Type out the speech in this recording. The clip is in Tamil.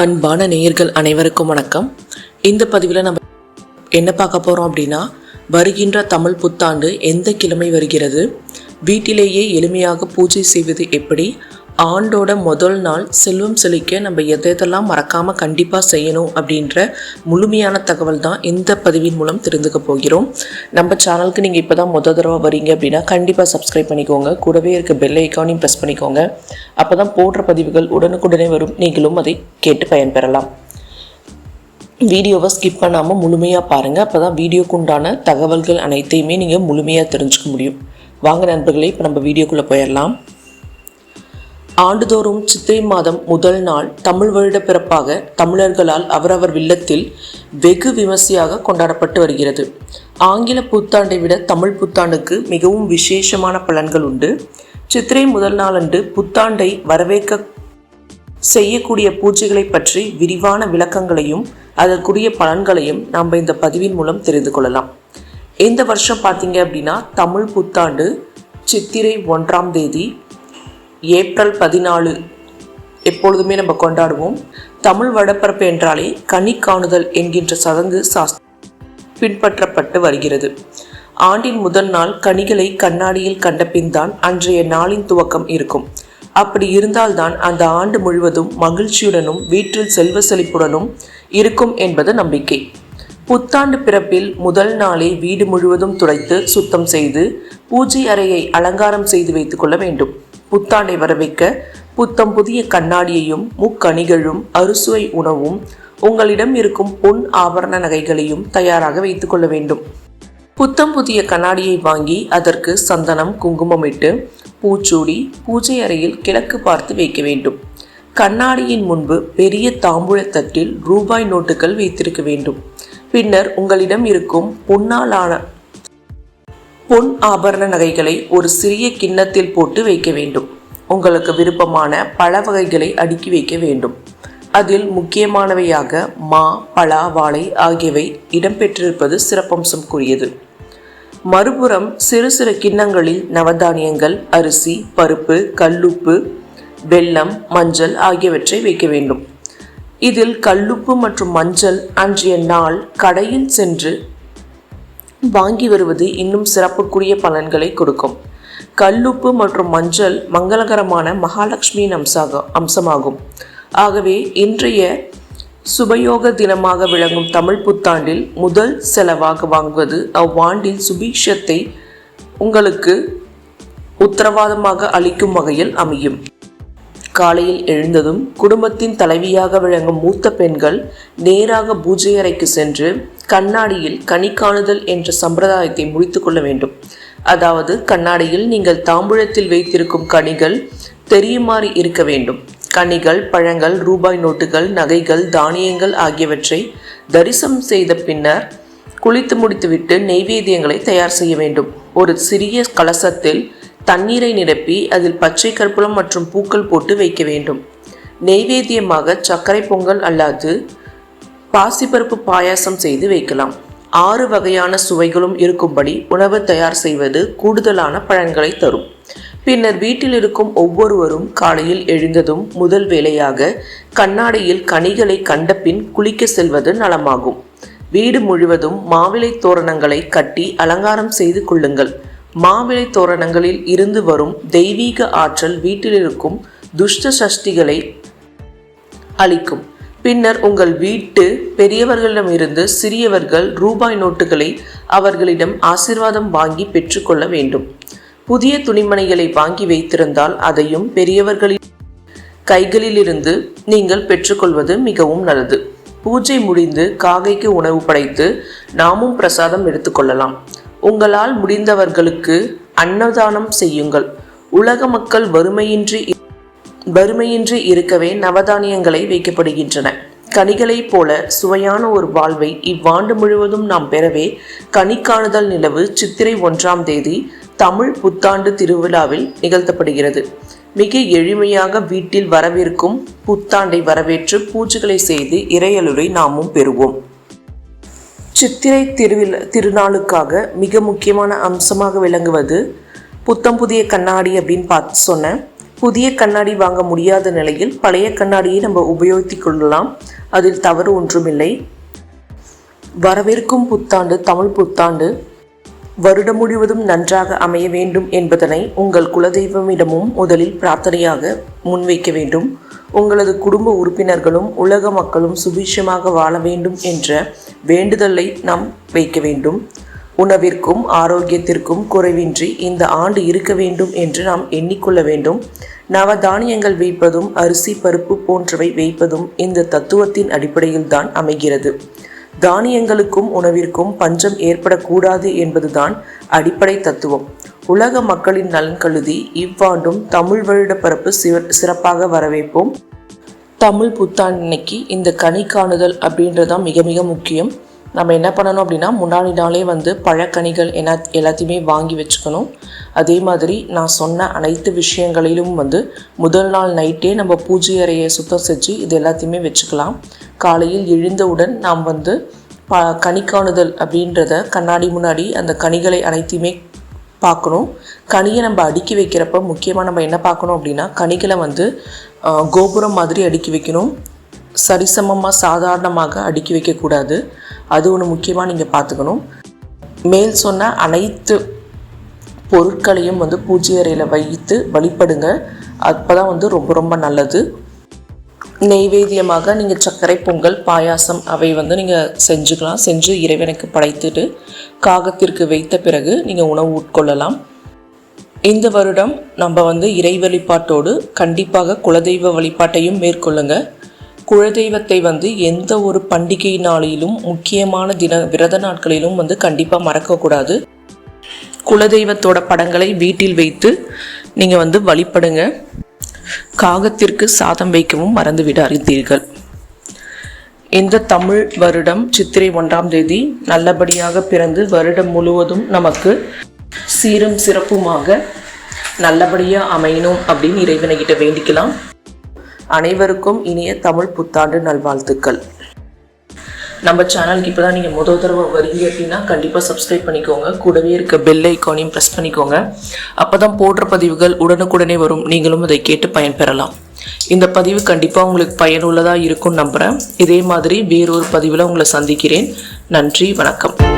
அன்பான நேயர்கள் அனைவருக்கும் வணக்கம். இந்த பதிவில் நம்ம என்ன பார்க்க போகிறோம் அப்படின்னா வருகின்ற தமிழ் புத்தாண்டு எந்த கிழமை வருகிறது வீட்டிலேயே எளிமையாக பூஜை செய்வது எப்படி ஆண்டோட முதல் நாள் செல்வம் செழிக்க நம்ம எதை எதெல்லாம் மறக்காமல் கண்டிப்பாக செய்யணும் அப்படின்ற முழுமையான தகவல் தான் இந்த பதிவின் மூலம் தெரிந்துக்க போகிறோம். நம்ம சேனலுக்கு நீங்கள் இப்போ தான் முத தடவை வரீங்க அப்படின்னா கண்டிப்பாக சப்ஸ்கிரைப் பண்ணிக்கோங்க. கூடவே இருக்க பெல் ஐக்கானையும் ப்ரெஸ் பண்ணிக்கோங்க. அப்போ தான் போடுற பதிவுகள் உடனுக்குடனே வரும். நீங்களும் அதை கேட்டு பயன்பெறலாம். வீடியோவை ஸ்கிப் பண்ணாமல் முழுமையாக பாருங்கள் அப்போ தான் வீடியோக்குண்டான தகவல்கள் அனைத்தையுமே நீங்கள் முழுமையாக தெரிஞ்சுக்க முடியும். வாங்க நண்பர்களே இப்போ நம்ம வீடியோக்குள்ளே போயிடலாம். ஆண்டுதோறும் சித்திரை மாதம் முதல் நாள் தமிழ் வருட பிறப்பாக தமிழர்களால் அவரவர் வில்லத்தில் வெகு விமர்சையாக கொண்டாடப்பட்டு வருகிறது. ஆங்கில புத்தாண்டை விட தமிழ் புத்தாண்டுக்கு மிகவும் விசேஷமான பலன்கள் உண்டு. சித்திரை முதல் நாளன்று புத்தாண்டை வரவேற்க செய்யக்கூடிய பூஜைகளை பற்றி விரிவான விளக்கங்களையும் அதற்குரிய பலன்களையும் நாம் இந்த பதிவின் மூலம் தெரிந்து கொள்ளலாம். இந்த வருஷம் பார்த்தீங்க அப்படின்னா தமிழ் புத்தாண்டு சித்திரை ஒன்றாம் தேதி ஏப்ரல் பதினாலு எப்பொழுதுமே நம்ம கொண்டாடுவோம். தமிழ் வடப்பரப்பு என்றாலே கனி காணுதல் என்கின்ற சடங்கு சாஸ் பின்பற்றப்பட்டு வருகிறது. ஆண்டின் முதல் நாள் கனிகளை கண்ணாடியில் கண்டபின் தான் அன்றைய நாளின் துவக்கம் இருக்கும். அப்படி இருந்தால்தான் அந்த ஆண்டு முழுவதும் மகிழ்ச்சியுடனும் வீட்டில் செல்வ செழிப்புடனும் இருக்கும் என்பது நம்பிக்கை. புத்தாண்டு பிறப்பில் முதல் நாளே வீடு முழுவதும் துடைத்து சுத்தம் செய்து பூஜை அறையை அலங்காரம் செய்து வைத்துக் கொள்ள வேண்டும். புத்தாண்டை வரவைக்க புத்தம் புதிய கண்ணாடியையும் முக்கணிகளும் அறுசுவை உணவும் உங்களிடம் இருக்கும் பொன் ஆபரண நகைகளையும் தயாராக வைத்துக் கொள்ள வேண்டும். புத்தம் புதிய கண்ணாடியை வாங்கி அதற்கு சந்தனம் குங்குமமிட்டு பூச்சூடி பூஜை அறையில் கிழக்கு பார்த்து வைக்க வேண்டும். கண்ணாடியின் முன்பு பெரிய தாம்பூலத்தட்டில் ரூபாய் நோட்டுகள் வைத்திருக்க வேண்டும். பின்னர் உங்களிடம் இருக்கும் பொன்னாலான பொன் ஆபரண நகைகளை ஒரு சிறிய கிண்ணத்தில் போட்டு வைக்க வேண்டும். உங்களுக்கு விருப்பமான பழ வகைகளை அடுக்கி வைக்க வேண்டும். அதில் முக்கியமானவையாக மா பலா வாழை ஆகியவை இடம்பெற்றிருப்பது சிறப்பம்சம்குரியது மறுபுறம் சிறு சிறு கிண்ணங்களில் நவதானியங்கள் அரிசி பருப்பு கல்லுப்பு வெல்லம் மஞ்சள் ஆகியவற்றை வைக்க வேண்டும். இதில் கல்லுப்பு மற்றும் மஞ்சள் அன்றைய நாள் கடையில் சென்று வாங்கி வருவது இன்னும் சிறப்புக்குரிய பலன்களை கொடுக்கும். கல்லுப்பு மற்றும் மஞ்சள் மங்களகரமான மகாலட்சுமியின் அம்சாக அம்சமாகும். ஆகவே இன்றைய சுபயோக தினமாக விளங்கும் தமிழ் புத்தாண்டில் முதல் செலவாக வாங்குவது அவ்வாண்டில் சுபீஷத்தை உங்களுக்கு உத்தரவாதமாக அளிக்கும் வகையில் அமையும். காலையில் எழுந்ததும் குடும்பத்தின் தலைவியாக விளங்கும் மூத்த பெண்கள் நேராக பூஜை அறைக்கு சென்று கண்ணாடியில் கனி காணுதல் என்ற சம்பிரதாயத்தை முடித்து கொள்ள வேண்டும். அதாவது கண்ணாடியில் நீங்கள் தாம்பூலத்தில் வைத்திருக்கும் கனிகள் தெரியுமாறு இருக்க வேண்டும். கனிகள் பழங்கள் ரூபாய் நோட்டுகள் நகைகள் தானியங்கள் ஆகியவற்றை தரிசனம் செய்த பின்னர் குளித்து முடித்துவிட்டு நெய்வேத்தியங்களை தயார் செய்ய வேண்டும். ஒரு சிறிய கலசத்தில் தண்ணீரை நிரப்பி அதில் பச்சை கற்பூரம் மற்றும் பூக்கள் போட்டு வைக்க வேண்டும். நெய்வேத்தியமாக சர்க்கரை பொங்கல் அல்லாது பாசிப்பருப்பு பாயாசம் செய்து வைக்கலாம். ஆறு வகையான சுவைகளும் இருக்கும்படி உணவு தயார் செய்வது கூடுதலான பழங்களை தரும். பின்னர் வீட்டில் இருக்கும் ஒவ்வொருவரும் காலையில் எழுந்ததும் முதல் வேலையாக கண்ணாடியில் கனிகளை கண்டபின் குளிக்க செல்வது நலமாகும். வீடு முழுவதும் மாவிலை தோரணங்களை கட்டி அலங்காரம் செய்து கொள்ளுங்கள். மாவிளை தோரணங்களில் இருந்து வரும் தெய்வீக ஆற்றல் வீட்டிலிருக்கும் துஷ்ட சஷ்டிகளை அளிக்கும் பின்னர் உங்கள் வீட்டு பெரியவர்களிடமிருந்து சிறியவர்கள் ரூபாய் நோட்டுகளை அவர்களிடம் ஆசிர்வாதம் வாங்கி பெற்றுக்கொள்ள வேண்டும். புதிய துணிமணிகளை வாங்கி வைத்திருந்தால் அதையும் பெரியவர்களின் கைகளிலிருந்து நீங்கள் பெற்றுக்கொள்வது மிகவும் நல்லது. பூஜை முடிந்து காகைக்கு உணவு படைத்து நாமும் பிரசாதம் எடுத்துக்கொள்ளலாம். உங்களால் முடிந்தவர்களுக்கு அன்னதானம் செய்யுங்கள். உலக மக்கள் வறுமையின்றி வறுமையின்றி இருக்கவே நவதானியங்களை வைக்கப்படுகின்றன. கனிகளைப் போல சுவையான ஒரு வாழ்வை இவ்வாண்டு முழுவதும் நாம் பெறவே கனிக்காணுதல் நிலவு சித்திரை ஒன்றாம் தேதி தமிழ் புத்தாண்டு திருவிழாவில் நிகழ்த்தப்படுகிறது. மிக எளிமையாக வீட்டில் வரவிருக்கும் புத்தாண்டை வரவேற்று பூஜைகளை செய்து இறையலுரை நாமும் பெறுவோம். சித்திரை திருவிழா திருநாளுக்காக மிக முக்கியமான அம்சமாக விளங்குவது புத்தம் புதிய கண்ணாடி அப்படின்னு பார்த்து சொன்னேன். புதிய கண்ணாடி வாங்க முடியாத நிலையில் பழைய கண்ணாடியை நம்ம உபயோகித்துக் கொள்ளலாம். அதில் தவறு ஒன்றுமில்லை. வரவிருக்கும் புத்தாண்டு தமிழ் புத்தாண்டு வருடம் முழுவதும் நன்றாக அமைய வேண்டும் என்பதனை உங்கள் குலதெய்வமிடமும் முதலில் பிரார்த்தனையாக முன்வைக்க வேண்டும். உங்களது குடும்ப உறுப்பினர்களும் உலக மக்களும் சுபிட்சமாக வாழ வேண்டும் என்ற வேண்டுதலை நாம் வைக்க வேண்டும். உணவிற்கும் ஆரோக்கியத்திற்கும் குறைவின்றி இந்த ஆண்டு இருக்க வேண்டும் என்று நாம் எண்ணிக்கொள்ள வேண்டும். நவதானியங்கள் வைப்பதும் அரிசி பருப்பு போன்றவை வைப்பதும் இந்த தத்துவத்தின் அடிப்படையில் தான் அமைகிறது. தானியங்களுக்கும் உணவிற்கும் பஞ்சம் ஏற்படக்கூடாது என்பதுதான் அடிப்படை தத்துவம். உலக மக்களின் நலன் கருதி இவ்வாண்டும் தமிழ் வருட பரப்பு சிறப்பாக வரவேற்போம். தமிழ் புத்தாண்டன்னைக்கு இந்த கனி காணுதல் அப்படின்றது தான் மிக மிக முக்கியம். நம்ம என்ன பண்ணணும் அப்படின்னா முன்னாடி நாளே வந்து பழக்கனிகள் என்ன எல்லாத்தையுமே வாங்கி வச்சுக்கணும். அதே மாதிரி நான் சொன்ன அனைத்து விஷயங்களிலும் வந்து முதல் நாள் நைட்டே நம்ம பூஜை அறையை சுத்தம் செஞ்சு இது எல்லாத்தையுமே வச்சுக்கலாம். காலையில் எழுந்தவுடன் நாம் வந்து ப கனிக்காணுதல் அப்படின்றத கண்ணாடி முன்னாடி அந்த கனிகளை அனைத்தையுமே பார்க்கணும். கனியை நம்ம அடுக்கி வைக்கிறப்ப முக்கியமாக நம்ம என்ன பார்க்கணும் அப்படின்னா கனிகளை வந்து கோபுரம் மாதிரி அடுக்கி வைக்கணும். சரிசமமாக சாதாரணமாக அடுக்கி வைக்கக்கூடாது. அது ஒன்று முக்கியமாக நீங்கள் பார்த்துக்கணும். மேல் சொன்ன அனைத்து பொருட்களையும் வந்து பூஜை அறையில் வைத்து வழிபடுங்க. அப்போ தான் வந்து ரொம்ப ரொம்ப நல்லது. நெய்வேத்தியமாக நீங்கள் சர்க்கரை பொங்கல் பாயாசம் அவை வந்து நீங்கள் செஞ்சுக்கலாம். செஞ்சு இறைவனுக்கு படைத்துட்டு காகத்திற்கு வைத்த பிறகு நீங்கள் உணவு உட்கொள்ளலாம். இந்த வருடம் நம்ம வந்து இறை வழிபாட்டோடு கண்டிப்பாக குலதெய்வ வழிபாட்டையும் மேற்கொள்ளுங்க. குலதெய்வத்தை வந்து எந்த ஒரு பண்டிகை நாளிலும் முக்கியமான தின விரத நாட்களிலும் வந்து கண்டிப்பாக மறக்கக்கூடாது குலதெய்வத்தோட படங்களை வீட்டில் வைத்து நீங்கள் வந்து வழிபடுங்க. காகத்திற்கு சாதம் வைக்கவும் மறந்து விடாதீர்கள். இந்த தமிழ் வருடம் சித்திரை ஒன்றாம் தேதி நல்லபடியாக பிறந்து வருடம் முழுவதும் நமக்கு சீரும் சிறப்புமாக நல்லபடியாக அமையணும் அப்படின்னு இறைவனைகிட்ட வேண்டிக்கலாம். அனைவருக்கும் இனிய தமிழ் புத்தாண்டு நல்வாழ்த்துக்கள். நம்ம சேனலுக்கு இப்போ தான் நீங்கள் முதல் தடவை வரீங்க அப்படின்னா கண்டிப்பாக சப்ஸ்கிரைப் பண்ணிக்கோங்க. கூடவே இருக்க பெல் ஐக்கானையும் ப்ரெஸ் பண்ணிக்கோங்க. அப்போ தான் போடுற பதிவுகள் உடனுக்குடனே வரும். நீங்களும் அதை கேட்டு பயன்பெறலாம். இந்த பதிவு கண்டிப்பாக உங்களுக்கு பயனுள்ளதாக இருக்கும்னு நம்புகிறேன் இதே மாதிரி வேறொரு பதிவில் உங்களை சந்திக்கிறேன். நன்றி வணக்கம்.